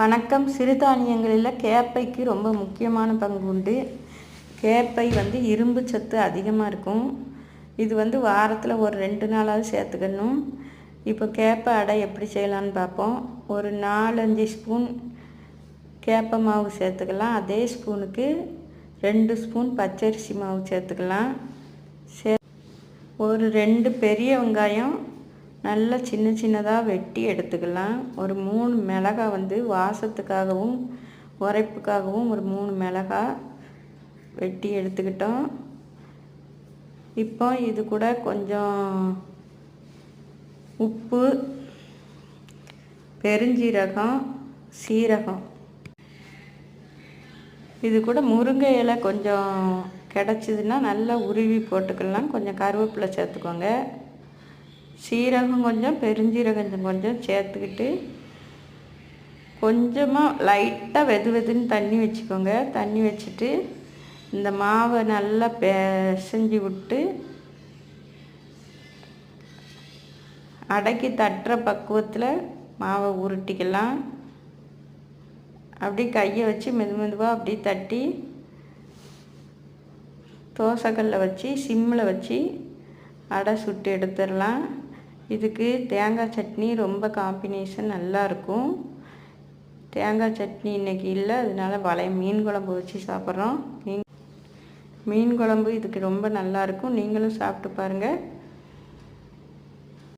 வணக்கம். சிறுதானியங்களில் கேப்பைக்கு ரொம்ப முக்கியமான பங்கு உண்டு. கேப்பை வந்து இரும்பு சத்து அதிகமாக இருக்கும். இது வந்து வாரத்தில் ஒரு ரெண்டு நாளாவது சேர்த்துக்கணும். இப்போ கேப்பை அடை எப்படி செய்யலான்னு பார்ப்போம். ஒரு நாலஞ்சு ஸ்பூன் கேப்பை மாவு சேர்த்துக்கலாம். அதே ஸ்பூனுக்கு ரெண்டு ஸ்பூன் பச்சரிசி மாவு சேர்த்துக்கலாம். சே ஒரு ரெண்டு பெரிய வெங்காயம் நல்லா சின்ன சின்னதாக வெட்டி எடுத்துக்கலாம். ஒரு மூணு மிளகாய் வந்து வாசத்துக்காகவும் உரைப்புக்காகவும் ஒரு மூணு மிளகாய் வெட்டி எடுத்துக்கிட்டோம். இப்போ இது கூட கொஞ்சம் உப்பு பெருஞ்சீரகம் சீரகம். இது கூட முருங்கை இலை கொஞ்சம் கிடச்சிதுன்னா நல்லா உருவி போட்டுக்கலாம். கொஞ்சம் கருவேப்பிலை சேர்த்துக்கோங்க. சீரகம் கொஞ்சம் பெருஞ்சீரகம் கொஞ்சம் கொஞ்சம் சேர்த்துக்கிட்டு கொஞ்சமாக லைட்டாக வெது வெதுன்னு தண்ணி வச்சுக்கோங்க. தண்ணி வச்சுட்டு இந்த மாவை நல்லா பிசைஞ்சு விட்டு அடக்கி தட்டுற பக்குவத்தில் மாவை உருட்டிக்கலாம். அப்படி கையை வச்சு மெது மெதுவாக அப்படி தட்டி தோசைக்கல்ல வச்சு சிம்மில் வச்சு அடை சுட்டு எடுத்துடலாம். இதுக்கு தேங்காய் சட்னி ரொம்ப காம்பினேஷன் நல்லாயிருக்கும் தேங்காய் சட்னி இன்றைக்கி இல்லை அதனால வளைய மீன் குழம்பு வச்சு சாப்பிட்றோம். மீன் மீன் குழம்பு இதுக்கு ரொம்ப நல்லாயிருக்கும் நீங்களும் சாப்பிட்டு பாருங்கள்